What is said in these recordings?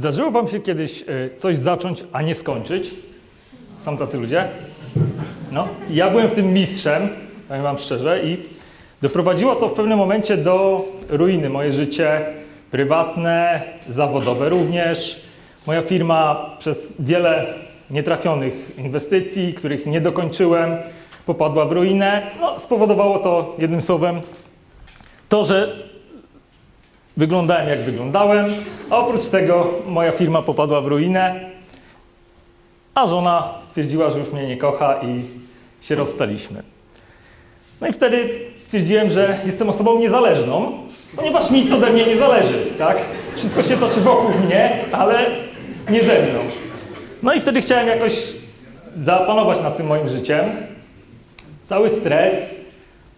Zdarzyło Wam się kiedyś e, coś zacząć, a nie skończyć? Są tacy ludzie? No, ja byłem w tym mistrzem, powiem Wam szczerze, i doprowadziło to w pewnym momencie do ruiny. Moje życie prywatne, zawodowe również. Moja firma przez wiele nietrafionych inwestycji, których nie dokończyłem, popadła w ruinę. No, spowodowało to jednym słowem to, że wyglądałem jak wyglądałem, a oprócz tego moja firma popadła w ruinę, a żona stwierdziła, że już mnie nie kocha i się rozstaliśmy. No i wtedy stwierdziłem, że jestem osobą niezależną, ponieważ nic ode mnie nie zależy, tak? Wszystko się toczy wokół mnie, ale nie ze mną. No i wtedy chciałem jakoś zapanować nad tym moim życiem. Cały stres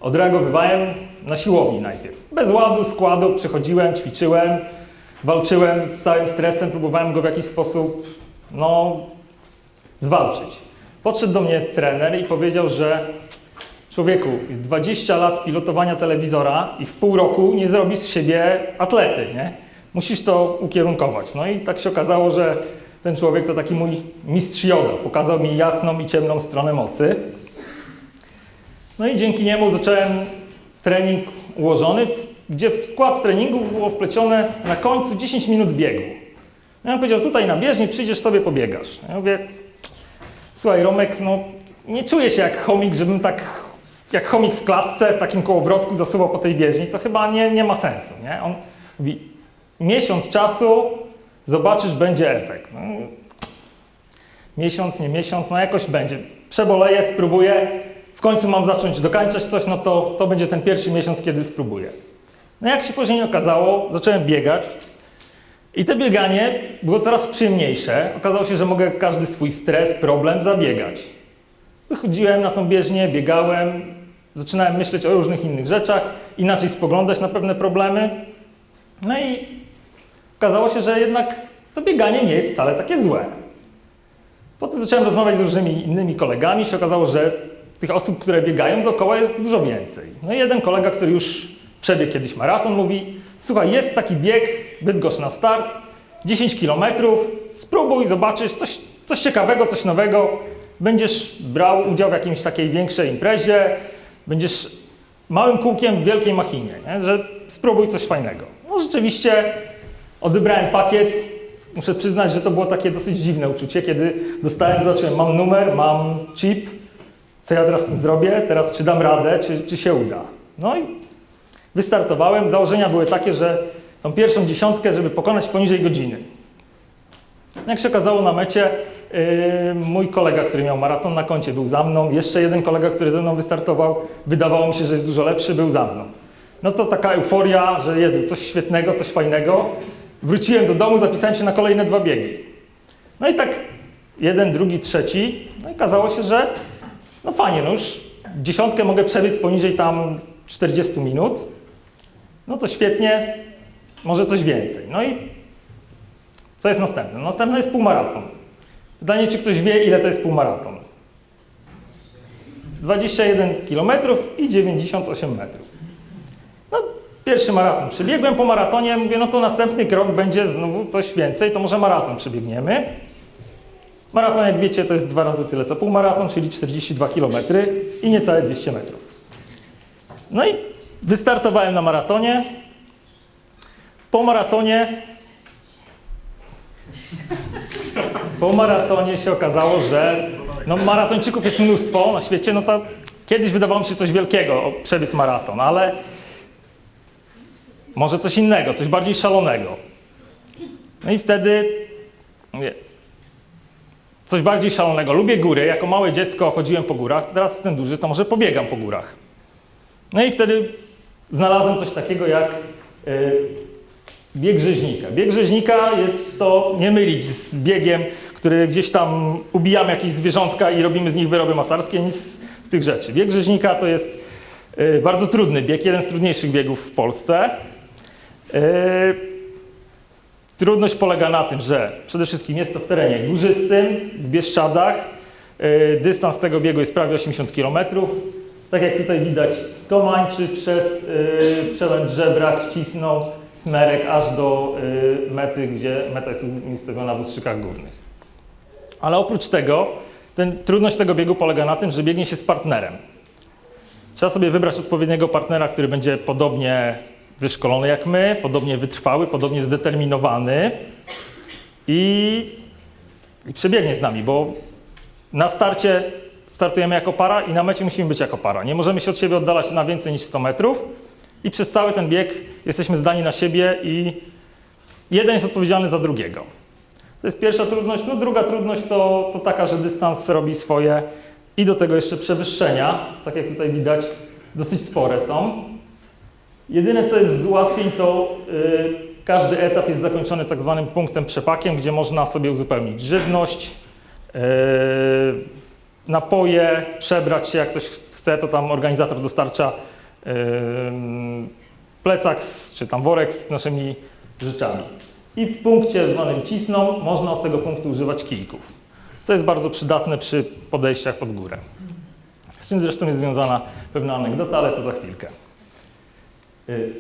odreagowywałem na siłowni najpierw. Bez ładu, składu, przychodziłem, ćwiczyłem, walczyłem z całym stresem, próbowałem go w jakiś sposób, no, zwalczyć. Podszedł do mnie trener i powiedział, że człowieku, 20 lat pilotowania telewizora i w pół roku nie zrobisz z siebie atlety, nie? Musisz to ukierunkować. No i tak się okazało, że ten człowiek to taki mój mistrz joda. Pokazał mi jasną i ciemną stronę mocy. No i dzięki niemu zacząłem trening ułożony, gdzie w skład treningu było wplecione na końcu 10 minut biegu. No i on powiedział, tutaj na bieżni przyjdziesz sobie pobiegasz. Ja mówię, słuchaj Romek, no nie czuję się jak chomik, żebym tak jak chomik w klatce, w takim kołowrotku zasuwał po tej bieżni, to chyba nie, nie ma sensu, nie? On mówi, miesiąc czasu, zobaczysz, będzie efekt. No, miesiąc, nie miesiąc, no jakoś będzie. Przeboleję, spróbuję, końcu mam zacząć dokańczać coś, no to, to będzie ten pierwszy miesiąc, kiedy spróbuję. No jak się później okazało, zacząłem biegać i to bieganie było coraz przyjemniejsze. Okazało się, że mogę każdy swój stres, problem zabiegać. Wychodziłem na tą bieżnię, biegałem, zaczynałem myśleć o różnych innych rzeczach, inaczej spoglądać na pewne problemy. No i okazało się, że jednak to bieganie nie jest wcale takie złe. Potem zacząłem rozmawiać z różnymi innymi kolegami. się okazało, że tych osób, które biegają dookoła jest dużo więcej. No i jeden kolega, który już przebiegł kiedyś maraton, mówi: Słuchaj, jest taki bieg, Bydgoszcz na start, 10 kilometrów, spróbuj, zobaczysz coś, coś ciekawego, coś nowego. Będziesz brał udział w jakiejś takiej większej imprezie, będziesz małym kółkiem w wielkiej machinie, nie? że spróbuj coś fajnego. No rzeczywiście odebrałem pakiet. Muszę przyznać, że to było takie dosyć dziwne uczucie, kiedy dostałem, zobaczyłem, mam numer, mam chip, co ja teraz z tym zrobię, teraz czy dam radę, czy, czy się uda. No i wystartowałem. Założenia były takie, że tą pierwszą dziesiątkę, żeby pokonać poniżej godziny. Jak się okazało na mecie, yy, mój kolega, który miał maraton na koncie, był za mną. Jeszcze jeden kolega, który ze mną wystartował, wydawało mi się, że jest dużo lepszy, był za mną. No to taka euforia, że Jezu, coś świetnego, coś fajnego. Wróciłem do domu, zapisałem się na kolejne dwa biegi. No i tak jeden, drugi, trzeci. No i okazało się, że no fajnie, no już dziesiątkę mogę przebiec poniżej tam 40 minut. No to świetnie, może coś więcej. No i co jest następne? Następne jest półmaraton. Pytanie, czy ktoś wie, ile to jest półmaraton? 21 km i 98 metrów. No, pierwszy maraton przebiegłem po maratonie, mówię, no to następny krok będzie znowu coś więcej, to może maraton przebiegniemy. Maraton, jak wiecie, to jest dwa razy tyle co półmaraton, czyli 42 km i niecałe 200 metrów. No i wystartowałem na maratonie. Po maratonie po maratonie się okazało, że no, maratończyków jest mnóstwo na świecie, no to kiedyś wydawało mi się coś wielkiego, przebiec maraton, ale może coś innego, coś bardziej szalonego. No i wtedy mówię, coś bardziej szalonego. Lubię góry, jako małe dziecko chodziłem po górach, teraz jestem duży, to może pobiegam po górach. No i wtedy znalazłem coś takiego jak y, bieg rzeźnika. Bieg rzeźnika jest to nie mylić z biegiem, który gdzieś tam ubijamy jakieś zwierzątka i robimy z nich wyroby masarskie, nic z tych rzeczy. Bieg rzeźnika to jest y, bardzo trudny bieg, jeden z trudniejszych biegów w Polsce. Y, Trudność polega na tym, że przede wszystkim jest to w terenie górzystym, w Bieszczadach. Y, Dystans tego biegu jest prawie 80 km. Tak jak tutaj widać, z Komańczy przez y, przełęcz Żebrak, Ścisną smerek aż do y, mety, gdzie meta jest umiejscowiona w ustrzykach górnych. Ale oprócz tego, ten, trudność tego biegu polega na tym, że biegnie się z partnerem. Trzeba sobie wybrać odpowiedniego partnera, który będzie podobnie wyszkolony jak my, podobnie wytrwały, podobnie zdeterminowany i, i przebiegnie z nami, bo na starcie startujemy jako para i na mecie musimy być jako para. Nie możemy się od siebie oddalać na więcej niż 100 metrów i przez cały ten bieg jesteśmy zdani na siebie i jeden jest odpowiedzialny za drugiego. To jest pierwsza trudność. No druga trudność to, to taka, że dystans robi swoje i do tego jeszcze przewyższenia, tak jak tutaj widać, dosyć spore są. Jedyne co jest z ułatwień to y, każdy etap jest zakończony tak zwanym punktem przepakiem, gdzie można sobie uzupełnić żywność, y, napoje, przebrać się, jak ktoś chce, to tam organizator dostarcza y, plecak czy tam worek z naszymi rzeczami. I w punkcie zwanym cisną można od tego punktu używać kijków, co jest bardzo przydatne przy podejściach pod górę. Z czym zresztą jest związana pewna anegdota, ale to za chwilkę. Y,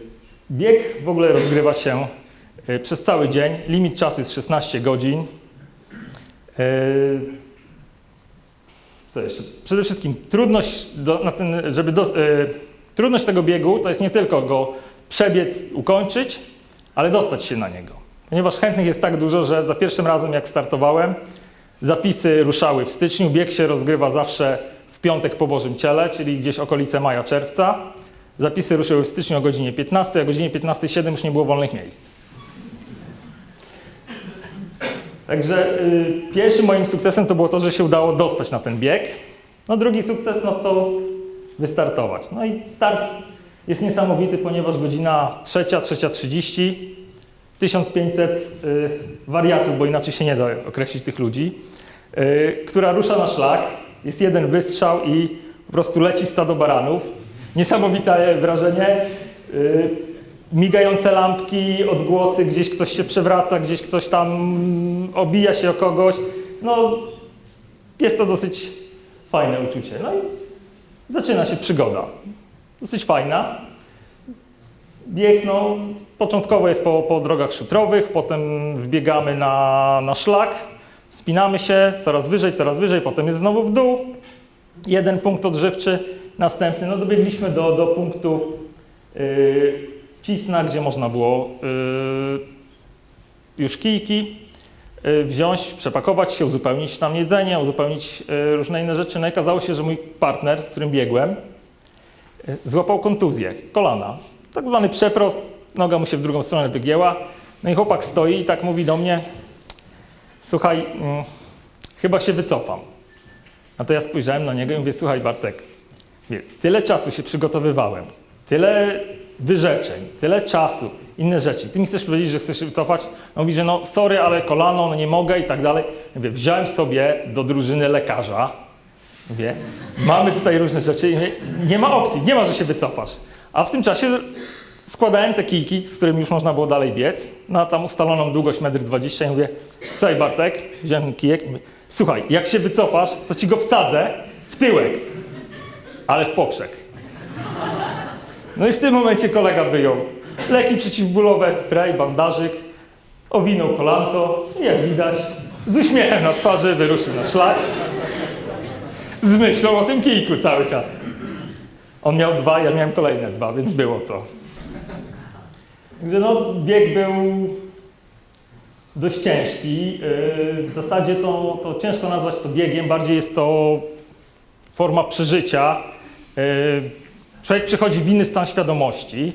Bieg w ogóle rozgrywa się y, przez cały dzień. Limit czasu jest 16 godzin. Y, Co jeszcze? Przede wszystkim trudność, do, ten, żeby do, trudność tego biegu to jest nie tylko go przebiec, ukończyć, ale dostać się na niego. Ponieważ chętnych jest tak dużo, że za pierwszym razem jak startowałem, zapisy ruszały w styczniu, bieg się rozgrywa zawsze w piątek po Bożym Ciele, czyli gdzieś okolice maja, czerwca. Zapisy ruszyły w styczniu o godzinie 15, a o godzinie 15.07 już nie było wolnych miejsc. Także y, pierwszym moim sukcesem to było to, że się udało dostać na ten bieg. No drugi sukces no to wystartować. No i start jest niesamowity, ponieważ godzina trzecia, trzecia 30, 1500 y, wariatów, bo inaczej się nie da określić tych ludzi, y, która rusza na szlak. Jest jeden wystrzał i po prostu leci stado baranów. Niesamowite wrażenie. Y, migające lampki, odgłosy, gdzieś ktoś się przewraca, gdzieś ktoś tam obija się o kogoś. No, jest to dosyć fajne uczucie. No i zaczyna się przygoda. Dosyć fajna. Bieg, no, początkowo jest po, po drogach szutrowych, potem wbiegamy na, na szlak, spinamy się coraz wyżej, coraz wyżej, potem jest znowu w dół. Jeden punkt odżywczy, następny. No, dobiegliśmy do, do punktu yy, Cisna, gdzie można było yy, już kijki yy, wziąć, przepakować się, uzupełnić tam jedzenie, uzupełnić yy, różne inne rzeczy. No i okazało się, że mój partner, z którym biegłem, yy, złapał kontuzję kolana. Tak zwany przeprost, noga mu się w drugą stronę wygięła. No i chłopak stoi i tak mówi do mnie, słuchaj, mm, chyba się wycofam. A to ja spojrzałem na niego i mówię, słuchaj Bartek, tyle czasu się przygotowywałem, tyle wyrzeczeń, tyle czasu, inne rzeczy. Ty mi chcesz powiedzieć, że chcesz się wycofać? On mówi, że no sorry, ale kolano, no nie mogę i tak dalej. Mówię, wziąłem sobie do drużyny lekarza. Mówię, mamy tutaj różne rzeczy i mówię, nie ma opcji, nie ma, że się wycofasz. A w tym czasie składałem te kijki, z którymi już można było dalej biec, na tam ustaloną długość 1,20 m i mówię, słuchaj Bartek, wziąłem kijek mówię, słuchaj, jak się wycofasz, to ci go wsadzę w tyłek, ale w poprzek. No i w tym momencie kolega wyjął leki przeciwbólowe, spray, bandażyk, owinął kolanko i jak widać z uśmiechem na twarzy wyruszył na szlak z myślą o tym kijku cały czas. On miał dwa, ja miałem kolejne dwa, więc było co. Także no, bieg był dość ciężki. Yy, W zasadzie to, to ciężko nazwać to biegiem, bardziej jest to forma przeżycia. Yy, Człowiek przychodzi w inny stan świadomości,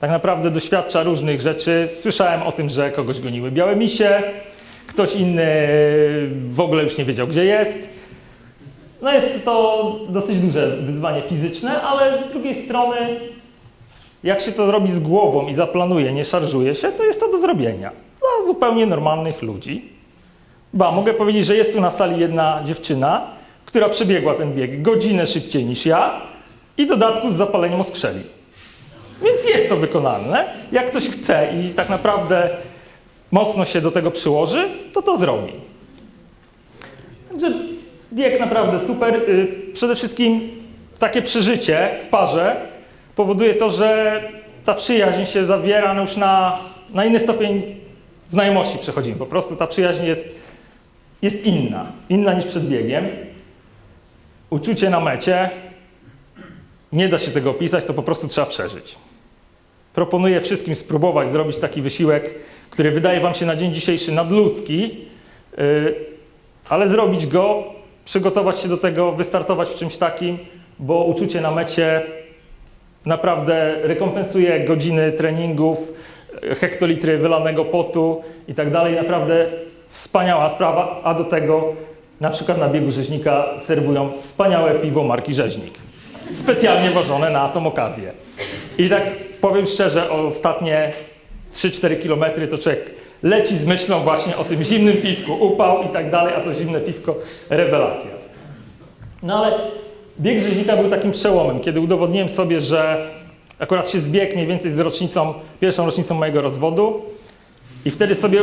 tak naprawdę doświadcza różnych rzeczy. Słyszałem o tym, że kogoś goniły białe misie, ktoś inny w ogóle już nie wiedział, gdzie jest. No jest to dosyć duże wyzwanie fizyczne, ale z drugiej strony, jak się to robi z głową i zaplanuje, nie szarżuje się, to jest to do zrobienia dla zupełnie normalnych ludzi. Ba, mogę powiedzieć, że jest tu na sali jedna dziewczyna, która przebiegła ten bieg godzinę szybciej niż ja i dodatku z zapaleniem oskrzeli. Więc jest to wykonalne. Jak ktoś chce i tak naprawdę mocno się do tego przyłoży, to to zrobi. Także bieg naprawdę super. Y, Przede wszystkim takie przeżycie w parze powoduje to, że ta przyjaźń się zawiera już na, na inny stopień znajomości przechodzimy. Po prostu ta przyjaźń jest, jest inna, inna niż przed biegiem. Uczucie na mecie, nie da się tego opisać, to po prostu trzeba przeżyć. Proponuję wszystkim spróbować zrobić taki wysiłek, który wydaje Wam się na dzień dzisiejszy nadludzki, yy, ale zrobić go, przygotować się do tego, wystartować w czymś takim, bo uczucie na mecie naprawdę rekompensuje godziny treningów, hektolitry wylanego potu i tak dalej. Naprawdę wspaniała sprawa, a do tego na przykład na biegu rzeźnika serwują wspaniałe piwo marki Rzeźnik. Specjalnie ważone na tą okazję. I tak powiem szczerze, ostatnie 3-4 kilometry to człowiek leci z myślą właśnie o tym zimnym piwku, upał i tak dalej, a to zimne piwko rewelacja. No ale bieg rzeźnika był takim przełomem, kiedy udowodniłem sobie, że akurat się zbiegł mniej więcej z rocznicą, pierwszą rocznicą mojego rozwodu i wtedy sobie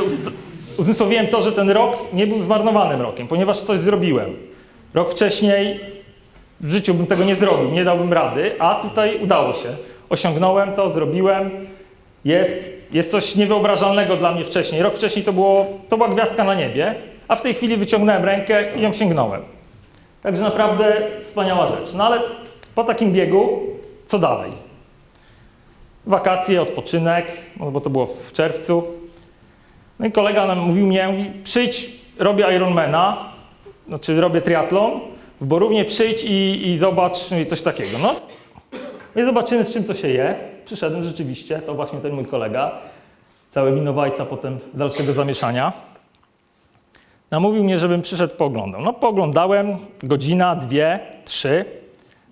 uzmysłowiłem to, że ten rok nie był zmarnowanym rokiem, ponieważ coś zrobiłem. Rok wcześniej w życiu bym tego nie zrobił, nie dałbym rady, a tutaj udało się. Osiągnąłem to, zrobiłem. Jest, jest coś niewyobrażalnego dla mnie wcześniej. Rok wcześniej to, było, to była gwiazdka na niebie, a w tej chwili wyciągnąłem rękę i ją sięgnąłem. Także naprawdę wspaniała rzecz. No ale po takim biegu, co dalej? Wakacje, odpoczynek, no bo to było w czerwcu. No i kolega nam mówił mnie, mówi, przyjdź, robię Ironmana, znaczy robię triatlon, w Borównie przyjdź i, i zobacz i coś takiego. No i zobaczymy, z czym to się je. Przyszedłem rzeczywiście, to właśnie ten mój kolega, cały winowajca potem dalszego zamieszania. Namówił mnie, żebym przyszedł, pooglądał. No pooglądałem, godzina, dwie, trzy.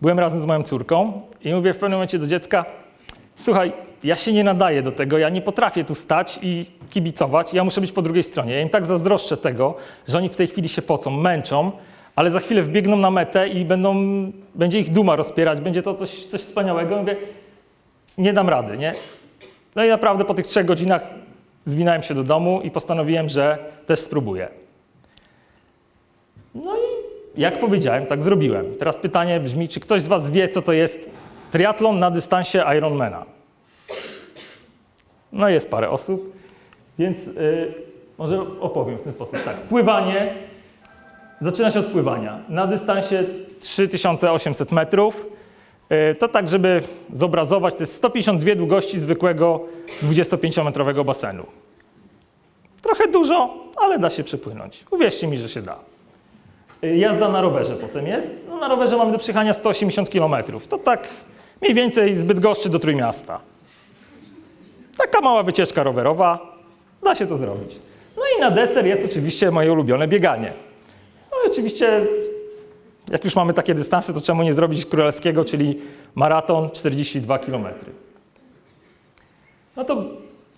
Byłem razem z moją córką i mówię w pewnym momencie do dziecka, słuchaj, ja się nie nadaję do tego, ja nie potrafię tu stać i kibicować, ja muszę być po drugiej stronie. Ja im tak zazdroszczę tego, że oni w tej chwili się pocą, męczą, ale za chwilę wbiegną na metę i będą, będzie ich duma rozpierać, będzie to coś, coś wspaniałego. Mówię, nie dam rady, nie? No i naprawdę po tych trzech godzinach zwinąłem się do domu i postanowiłem, że też spróbuję. No i jak powiedziałem, tak zrobiłem. Teraz pytanie brzmi, czy ktoś z Was wie, co to jest triatlon na dystansie Ironmana? No jest parę osób, więc y, może opowiem w ten sposób. Tak, pływanie zaczyna się od pływania. Na dystansie 3800 metrów. y, To tak, żeby zobrazować, to jest 152 długości zwykłego 25-metrowego basenu. Trochę dużo, ale da się przepłynąć. Uwierzcie mi, że się da. Y, Jazda na rowerze potem jest. No, na rowerze mamy do przejechania 180 km. To tak mniej więcej z Bydgoszczy do Trójmiasta. Taka mała wycieczka rowerowa, da się to zrobić. No i na deser jest oczywiście moje ulubione bieganie. I oczywiście, jak już mamy takie dystanse, to czemu nie zrobić królewskiego, czyli maraton 42 km. No to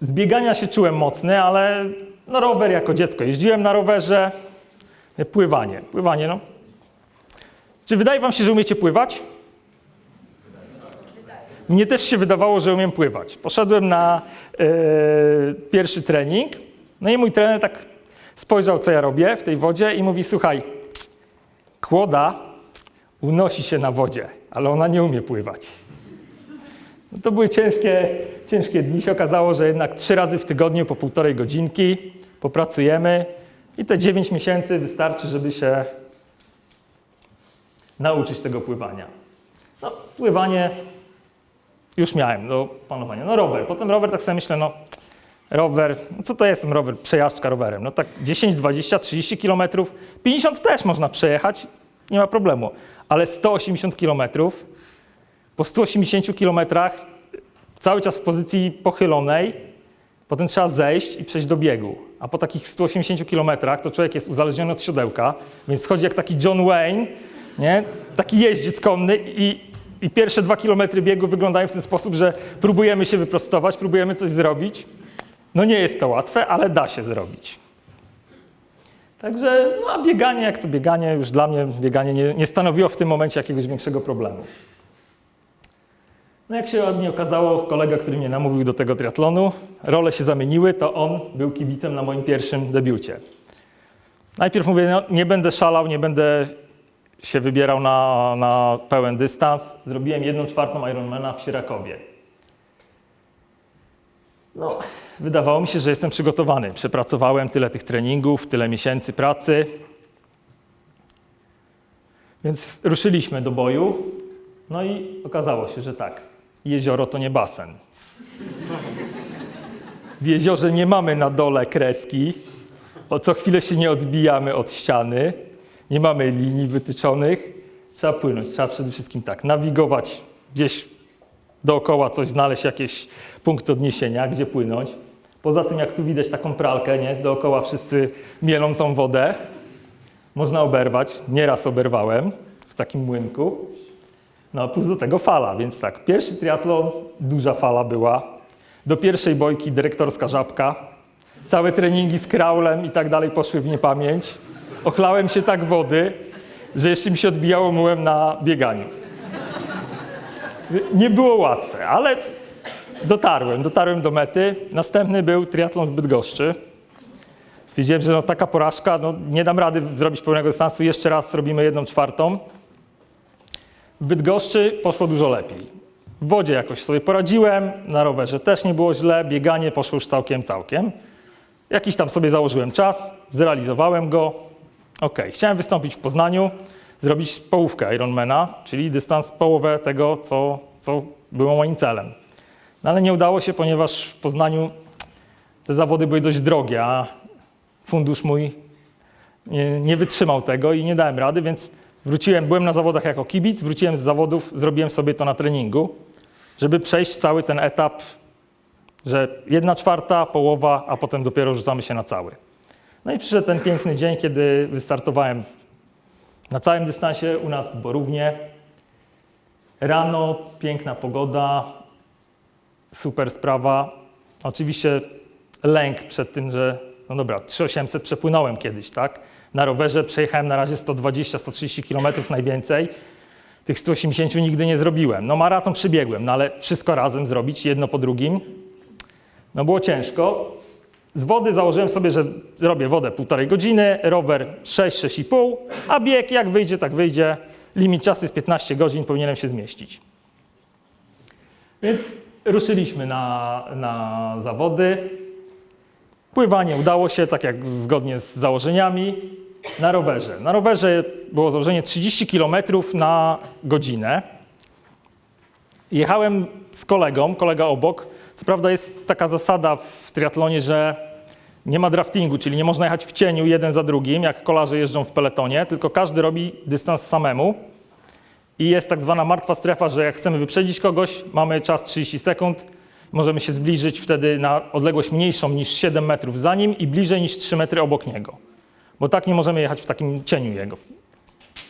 z biegania się czułem mocny, ale no rower jako dziecko jeździłem na rowerze, Pływanie. Pływanie, no. Czy wydaje wam się, że umiecie pływać? Mnie też się wydawało, że umiem pływać. Poszedłem na e, pierwszy trening, no i mój trener tak spojrzał, co ja robię w tej wodzie i mówi, słuchaj, kłoda unosi się na wodzie, ale ona nie umie pływać. No to były ciężkie, ciężkie dni. Się okazało, że jednak trzy razy w tygodniu po półtorej godzinki popracujemy, i te 9 miesięcy wystarczy, żeby się nauczyć tego pływania. No, pływanie już miałem do panowania. No rower. Potem rower, tak sobie myślę, no rower, no co to jest ten rower? Przejażdżka rowerem. No tak 10, 20, 30 kilometrów, 50 też można przejechać, nie ma problemu. Ale 180 kilometrów, po 180 kilometrach cały czas w pozycji pochylonej, Potem trzeba zejść i przejść do biegu. A po takich 180 kilometrach to człowiek jest uzależniony od siodełka, więc schodzi jak taki John Wayne, nie? taki jeździec konny i, i pierwsze dwa kilometry biegu wyglądają w ten sposób, że próbujemy się wyprostować, próbujemy coś zrobić. No nie jest to łatwe, ale da się zrobić. Także, no a bieganie, jak to bieganie, już dla mnie bieganie nie, nie stanowiło w tym momencie jakiegoś większego problemu. No jak się ładnie okazało, kolega, który mnie namówił do tego triatlonu, role się zamieniły, to on był kibicem na moim pierwszym debiucie. Najpierw mówię, no, nie będę szalał, nie będę się wybierał na, na pełen dystans. Zrobiłem jedną czwartą Ironmana w Sierakowie. No, wydawało mi się, że jestem przygotowany. Przepracowałem tyle tych treningów, tyle miesięcy pracy. Więc ruszyliśmy do boju. No i okazało się, że tak. Jezioro to nie basen. W jeziorze nie mamy na dole kreski. O co chwilę się nie odbijamy od ściany. Nie mamy linii wytyczonych. Trzeba płynąć. Trzeba przede wszystkim tak nawigować gdzieś dookoła, coś znaleźć, jakieś punkty odniesienia, gdzie płynąć. Poza tym, jak tu widać taką pralkę, nie? dookoła wszyscy mielą tą wodę. Można oberwać. Nieraz oberwałem w takim młynku. No a plus do tego fala, więc tak, pierwszy triatlon, duża fala była. Do pierwszej bojki dyrektorska żabka. Całe treningi z kraulem i tak dalej poszły w niepamięć. Ochlałem się tak wody, że jeszcze mi się odbijało mułem na bieganiu. Nie było łatwe, ale dotarłem, dotarłem do mety. Następny był triatlon w Bydgoszczy. Stwierdziłem, że no, taka porażka, no, nie dam rady zrobić pełnego dystansu, jeszcze raz robimy jedną czwartą. W Bydgoszczy poszło dużo lepiej. W wodzie jakoś sobie poradziłem, na rowerze też nie było źle, bieganie poszło już całkiem, całkiem. Jakiś tam sobie założyłem czas, zrealizowałem go. Ok, chciałem wystąpić w Poznaniu, zrobić połówkę Ironmana, czyli dystans połowę tego, co, co było moim celem. No ale nie udało się, ponieważ w Poznaniu te zawody były dość drogie, a fundusz mój nie, nie wytrzymał tego i nie dałem rady, więc wróciłem, byłem na zawodach jako kibic, wróciłem z zawodów, zrobiłem sobie to na treningu, żeby przejść cały ten etap, że jedna czwarta, połowa, a potem dopiero rzucamy się na cały. No i przyszedł ten piękny dzień, kiedy wystartowałem na całym dystansie u nas w Borównie. Rano, piękna pogoda, super sprawa. Oczywiście lęk przed tym, że no dobra, 3800 przepłynąłem kiedyś, tak? Na rowerze przejechałem na razie 120-130 km najwięcej. Tych 180 nigdy nie zrobiłem. No maraton przybiegłem, no ale wszystko razem zrobić, jedno po drugim, no było ciężko. Z wody założyłem sobie, że zrobię wodę półtorej godziny, rower 6-6,5, a bieg jak wyjdzie, tak wyjdzie. Limit czasu jest 15 godzin, powinienem się zmieścić. Więc ruszyliśmy na, na zawody. Pływanie udało się, tak jak zgodnie z założeniami, na rowerze. Na rowerze było założenie 30 km na godzinę. Jechałem z kolegą, kolega obok. Co prawda jest taka zasada w triatlonie, że nie ma draftingu, czyli nie można jechać w cieniu jeden za drugim, jak kolarze jeżdżą w peletonie, tylko każdy robi dystans samemu. I jest tak zwana martwa strefa, że jak chcemy wyprzedzić kogoś, mamy czas 30 sekund, możemy się zbliżyć wtedy na odległość mniejszą niż 7 metrów za nim i bliżej niż 3 metry obok niego. Bo tak nie możemy jechać w takim cieniu jego.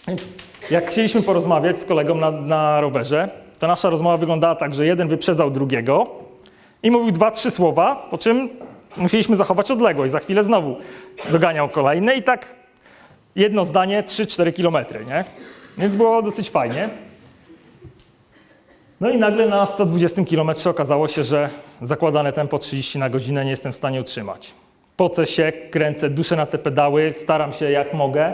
Więc jak chcieliśmy porozmawiać z kolegą na, na rowerze, to nasza rozmowa wyglądała tak, że jeden wyprzedzał drugiego i mówił dwa, trzy słowa, po czym musieliśmy zachować odległość. Za chwilę znowu doganiał kolejny i tak jedno zdanie, 3-4 kilometry, nie? Więc było dosyć fajnie. No i nagle na 120 km okazało się, że zakładane tempo 30 na godzinę nie jestem w stanie utrzymać. Pocę się, kręcę, duszę na te pedały, staram się jak mogę.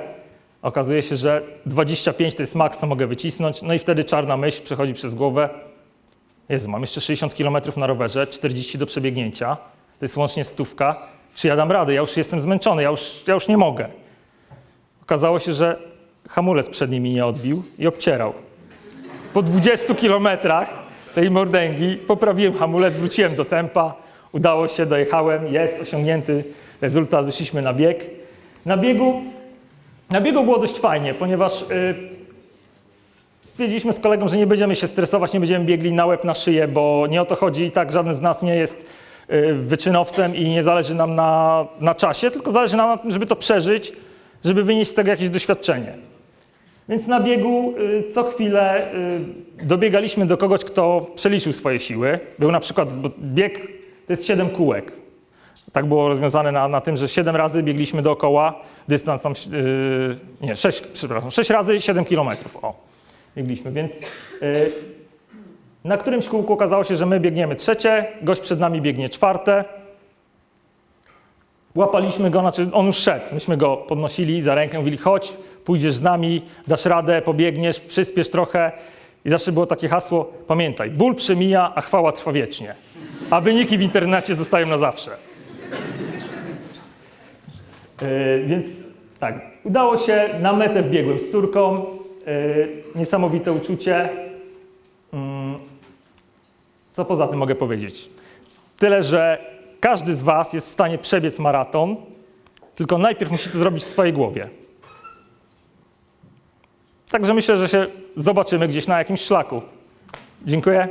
Okazuje się, że 25 to jest maks, co mogę wycisnąć. No i wtedy czarna myśl przechodzi przez głowę. Jezu, mam jeszcze 60 km na rowerze, 40 do przebiegnięcia. To jest łącznie stówka. Czy ja dam radę? Ja już jestem zmęczony, ja już, ja już nie mogę. Okazało się, że hamulec przed nimi nie odbił i obcierał. Po 20 kilometrach tej mordęgi poprawiłem hamulec, wróciłem do tempa, udało się, dojechałem, jest osiągnięty rezultat, wyszliśmy na bieg. Na biegu, na biegu było dość fajnie, ponieważ yy, stwierdziliśmy z kolegą, że nie będziemy się stresować, nie będziemy biegli na łeb, na szyję, bo nie o to chodzi i tak żaden z nas nie jest wyczynowcem i nie zależy nam na, na czasie, tylko zależy nam na tym, żeby to przeżyć, żeby wynieść z tego jakieś doświadczenie. Więc na biegu y, co chwilę y, dobiegaliśmy do kogoś, kto przeliczył swoje siły. Był na przykład bieg, to jest 7 kółek. Tak było rozwiązane na, na tym, że 7 razy biegliśmy dookoła, dystans tam, nie, 6, przepraszam, 6 razy 7 kilometrów, o, biegliśmy, więc na którymś kółku okazało się, że my biegniemy trzecie, gość przed nami biegnie czwarte, Łapaliśmy go, znaczy on już szedł. Myśmy go podnosili za rękę, mówili chodź, pójdziesz z nami, dasz radę, pobiegniesz, przyspiesz trochę. I zawsze było takie hasło, pamiętaj, ból przemija, a chwała trwa wiecznie. a wyniki w internecie zostają na zawsze. Yy, więc tak, udało się, na metę wbiegłem z córką, yy, niesamowite uczucie. Co poza tym mogę powiedzieć? Tyle, że każdy z Was jest w stanie przebiec maraton, tylko najpierw musi to zrobić w swojej głowie. Także myślę, że się zobaczymy gdzieś na jakimś szlaku. Dziękuję.